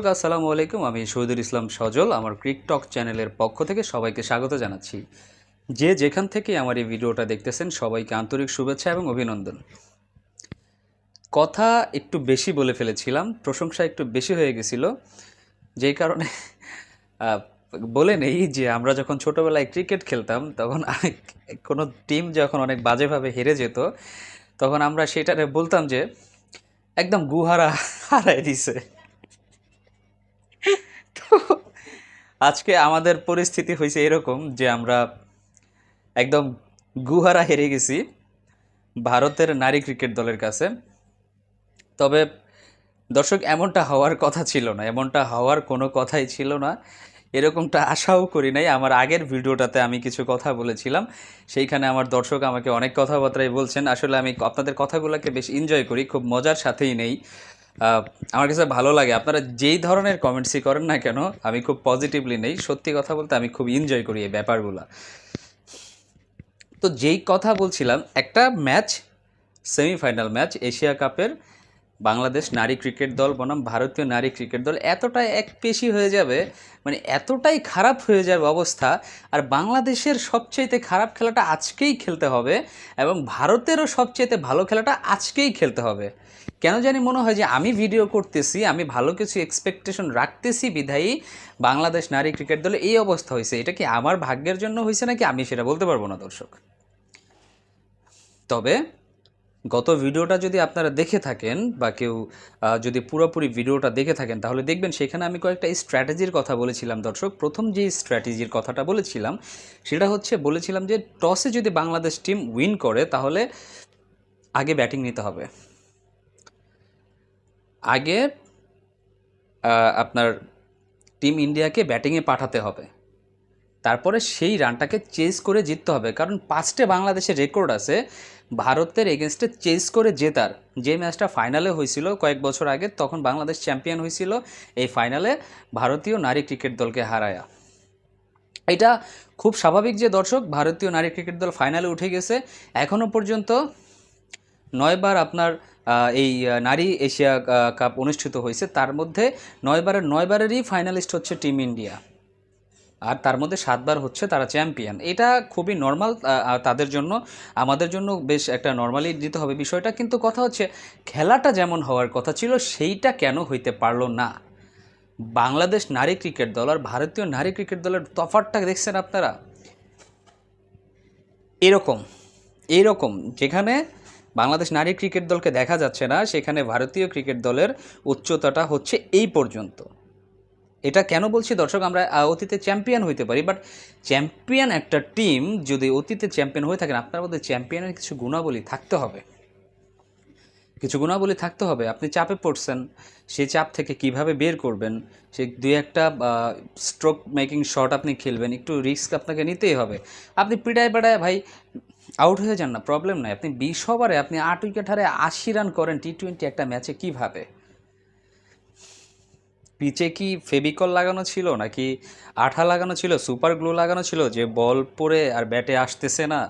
আসসালামু আলাইকুম। আমি শহীদুল ইসলাম সজল, আমার ক্রিকটক চ্যানেলের পক্ষ থেকে সবাইকে স্বাগত জানাচ্ছি। যে যেখান থেকে আমার এই ভিডিওটা দেখতেছেন, সবাইকে আন্তরিক শুভেচ্ছা এবং অভিনন্দন। কথা একটু বেশি বলে ফেলেছিলাম, প্রশংসা একটু বেশি হয়ে গেছিল। যেই কারণে বলে নেই যে আমরা যখন ছোটবেলায় ক্রিকেট খেলতাম, তখন কোনো টিম যখন অনেক বাজেভাবে হেরে যেত, তখন আমরা সেটারে বলতাম যে, একদম গুহারা হারায় দিছে। তো আজকে আমাদের পরিস্থিতি হয়েছে এরকম যে আমরা একদম গুহারা হেরে গেছি ভারতের নারী ক্রিকেট দলের কাছে। তবে দর্শক, এমনটা হওয়ার কথা ছিল না, এমনটা হওয়ার কোনো কথাই ছিল না। এরকমটা আশাও করি নাই। আমার আগের ভিডিওটাতে আমি কিছু কথা বলেছিলাম, সেইখানে আমার দর্শক আমাকে অনেক কথাবার্তাই বলছেন। আসলে আমি আপনাদের কথাগুলোকে বেশ এনজয় করি, খুব মজার সাথেই নেই। আমার কাছে ভালো লাগে। আপনারা যেই ধরনের কমেন্টসই করেন না কেন, আমি খুব পজিটিভলি নেই। সত্যি কথা বলতে আমি খুব এনজয় করি এই ব্যাপারগুলো। তো যেই কথা বলছিলাম, একটা ম্যাচ সেমিফাইনাল ম্যাচ এশিয়া কাপের বাংলাদেশ নারী ক্রিকেট দল বনাম ভারতীয় নারী ক্রিকেট দল এতটাই এক পেশি হয়ে যাবে মানে এতটাই খারাপ হয়ে যাবে অবস্থা। আর বাংলাদেশের সবচাইতে খারাপ খেলাটা আজকেই খেলতে হবে এবং ভারতেরও সবচাইতে ভালো খেলাটা আজকেই খেলতে হবে। কেন জানি মনে হয় যে আমি ভিডিও করতেছি, আমি ভালো কিছু এক্সপেকটেশন রাখতেছি বিধায়ী, বাংলাদেশ নারী ক্রিকেট দলে এই অবস্থা হয়েছে। এটা কি আমার ভাগ্যের জন্য হয়েছে নাকি আমি সেটা বলতে পারব না, দর্শক? তবে গত ভিডিওটা যদি আপনারা দেখে থাকেন বা কেউ যদি পুরোপুরি ভিডিওটা দেখে থাকেন, তাহলে দেখবেন সেখানে আমি কয়েকটা স্ট্র্যাটেজির কথা বলেছিলাম দর্শক। প্রথম যে স্ট্র্যাটেজির কথাটা বলেছিলাম, সেটা হচ্ছে বলেছিলাম যে, টসে যদি বাংলাদেশ টিম উইন করে, তাহলে আগে ব্যাটিং নিতে হবে। আগে আপনার টিম ইন্ডিয়াকে ব্যাটিংয়ে পাঠাতে হবে। তারপরে সেই রানটাকে চেস করে জিততে হবে। কারণ পাঁচটে বাংলাদেশের রেকর্ড আছে, ভারতের এগেনস্টে চেস করে জেতার। যে ম্যাচটা ফাইনালে হয়েছিল কয়েক বছর আগে, তখন বাংলাদেশ চ্যাম্পিয়ন হয়েছিল এই ফাইনালে ভারতীয় নারী ক্রিকেট দলকে হারায়া। এটা খুব স্বাভাবিক যে দর্শক, ভারতীয় নারী ক্রিকেট দল ফাইনালে উঠে গেছে। এখনও পর্যন্ত নয়বার আপনার এই নারী এশিয়া কাপ অনুষ্ঠিত হয়েছে। তার মধ্যে নয়বারের, নয়বারেরই ফাইনালিস্ট হচ্ছে টিম ইন্ডিয়া। আর তার মধ্যে সাতবার হচ্ছে তারা চ্যাম্পিয়ন। এটা খুবই নর্মাল তাদের জন্য। আমাদের জন্য বেশ একটা নর্মালি দিতে হবে বিষয়টা। কিন্তু কথা হচ্ছে, খেলাটা যেমন হওয়ার কথা ছিল, সেইটা কেন হইতে পারল না? বাংলাদেশ নারী ক্রিকেট দল আর ভারতীয় নারী ক্রিকেট দলের তফাতটা দেখছেন আপনারা? এরকম এইরকম যেখানে বাংলাদেশ নারী ক্রিকেট দলকে দেখা যাচ্ছে না, সেখানে ভারতীয় ক্রিকেট দলের উচ্চতাটা হচ্ছে এই পর্যন্ত। এটা কেন বলছি, দর্শক, আমরা অতীতে চ্যাম্পিয়ন হইতে পারি বাট চ্যাম্পিয়ন একটা টিম যদি অতীতে চ্যাম্পিয়ন হয়ে থাকেন, আপনার মধ্যে চ্যাম্পিয়নের কিছু গুণাবলী থাকতে হবে। কিছু গুণাবলী থাকতে হবে। আপনি চাপে পড়ছেন সেই চাপ থেকে কীভাবে বের করবেন, সে দুই একটা স্ট্রোক মেকিং শট আপনি খেলবেন, একটু রিস্ক আপনাকে নিতেই হবে। আপনি পিড়ায় বেড়ায়, ভাই আউট হয়ে যান না প্রবলেম নাই। আপনি বিশ ওভারে আপনি আট উইকেট হারে আশি রান করেন টি টোয়েন্টি একটা ম্যাচে কীভাবে? পিচে কি ফেবিকল লাগানো ছিল নাকি আঠা লাগানো ছিল, সুপার গ্লু লাগানো ছিল যে বল পরে আর ব্যাটে আসতেছে না?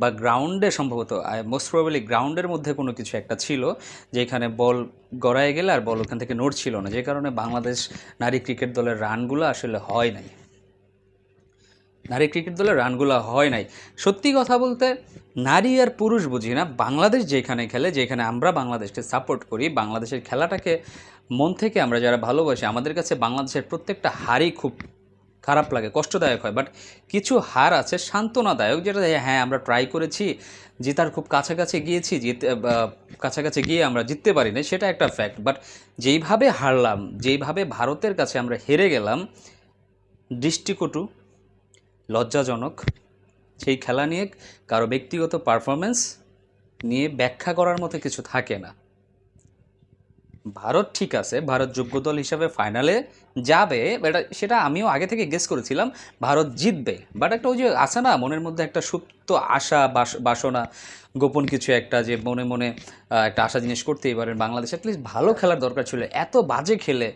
বা গ্রাউন্ডে সম্ভবত মোস্ট প্রবলি গ্রাউন্ডের মধ্যে কোনো কিছু একটা ছিল যেখানে বল গড়ায় গেলে আর বল ওখান থেকে নড়ছিল না, যে কারণে বাংলাদেশ নারী ক্রিকেট দলের রানগুলো আসলে হয় নাই। নারী ক্রিকেট দলের রানগুলো হয় নাই। সত্যি কথা বলতে, নারী আর পুরুষ বুঝি না। বাংলাদেশ যেখানে খেলে, যেখানে আমরা বাংলাদেশকে সাপোর্ট করি, বাংলাদেশের খেলাটাকে মন থেকে আমরা যারা ভালোবাসি, আমাদের কাছে বাংলাদেশের প্রত্যেকটা হারই খুব খারাপ লাগে, কষ্টদায়ক হয়। বাট কিছু হার আছে সান্ত্বনাদায়ক, যেটা হ্যাঁ আমরা ট্রাই করেছি, জেতার খুব কাছাকাছি গিয়েছি, জিতে কাছাকাছি গিয়ে আমরা জিততে পারি না সেটা একটা ফ্যাক্ট বাট যেইভাবে হারলাম, যেইভাবে ভারতের কাছে আমরা হেরে গেলাম, দৃষ্টিকটু লজ্জাজনক। সেই খেলা নিয়ে কারও ব্যক্তিগত পারফরমেন্স নিয়ে ব্যাখ্যা করার মতো কিছু থাকে না। ভারত ঠিক আছে, ভারত যোগ্য দল হিসাবে ফাইনালে যাবে এটা সেটা আমিও আগে থেকে গেস করেছিলাম, ভারত জিতবে। বাট একটা ওই যে আছে না, মনের মধ্যে একটা সুপ্ত আশা, বাস- বাসনা, গোপন কিছু একটা যে মনে মনে একটা আশা জিনিস করতেই পারেন বাংলাদেশ। অ্যাটলিস্ট ভালো খেলার দরকার ছিল। এত বাজে খেলে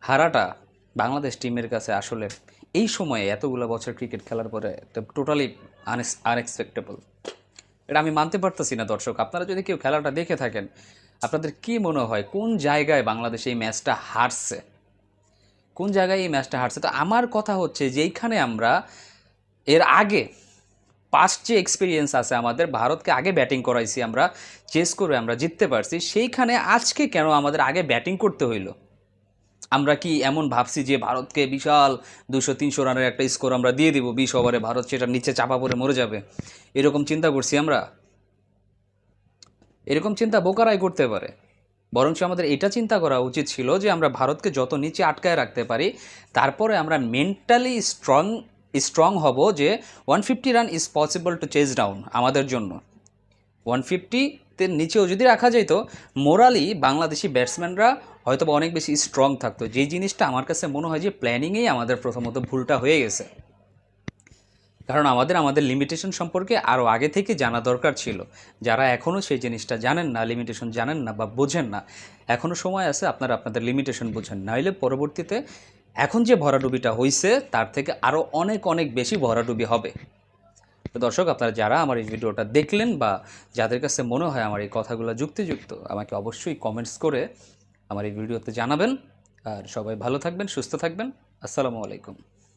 হারাটা বাংলাদেশ টিমের কাছে আসলে এই সময়ে এতগুলো বছর ক্রিকেট খেলার পরে টোটালি আনএক্সপেক্টেবল এটা আমি মানতে পারতেছি না, দর্শক। আপনারা যদি কেউ খেলাটা দেখে থাকেন, আপনাদের কি মনে হয়, কোন জায়গায় বাংলাদেশ এই ম্যাচটা হারছে? কোন জায়গায় এই ম্যাচটা হারছে? তো আমার কথা হচ্ছে, যেইখানে আমরা এর আগে পাস্ট যে এক্সপিরিয়েন্স আছে আমাদের, ভারতকে আগে ব্যাটিং করাইছি আমরা চেস করে আমরা জিততে পারছি, সেইখানে আজকে কেন আমাদের আগে ব্যাটিং করতে হইল? আমরা কি এমন ভাবছি যে ভারতকে বিশাল দুশো তিনশো রানের একটা স্কোর আমরা দিয়ে দিব বিশ ওভারে ভারত সেটা নিচে চাপা পড়ে মরে যাবে। এরকম চিন্তা করছি আমরা। এরকম চিন্তা বোকারাই করতে পারে। বরঞ্চ আমাদের এটা চিন্তা করা উচিত ছিল যে আমরা ভারতকে যত নিচে আটকায় রাখতে পারি, তারপরে আমরা মেন্টালি স্ট্রং স্ট্রং হব যে one fifty run is possible to chase down আমাদের জন্য। ওয়ান ফিফটিতে নিচেও যদি রাখা যেত মোরালি বাংলাদেশি ব্যাটসম্যানরা হয়তো অনেক বেশি স্ট্রং থাকতো। যেই জিনিসটা আমার কাছে মনে হয় যে প্ল্যানিংয়েই আমাদের প্রথমত ভুলটা হয়ে গেছে। কারণ আমাদের আমাদের লিমিটেশন সম্পর্কে আরও আগে থেকে জানা দরকার ছিল। যারা এখনও সেই জিনিসটা জানেন না লিমিটেশন জানেন না বা বোঝেন না এখনও সময় আছে আপনারা আপনাদের লিমিটেশন বোঝেন। নাইলে পরবর্তীতে এখন যে ভরাডুবিটা হয়েছে তার থেকে আরও অনেক অনেক বেশি ভরাডুবি হবে। দর্শক, আপনারা যারা আমার এই ভিডিওটা দেখলেন বা যাদের কাছে মনে হয় আমার এই কথাগুলো যুক্তিযুক্ত, আমাকে অবশ্যই কমেন্টস করে আমার এই ভিডিওতে জানাবেন। আর সবাই ভালো থাকবেন, সুস্থ থাকবেন। আসসালামু আলাইকুম।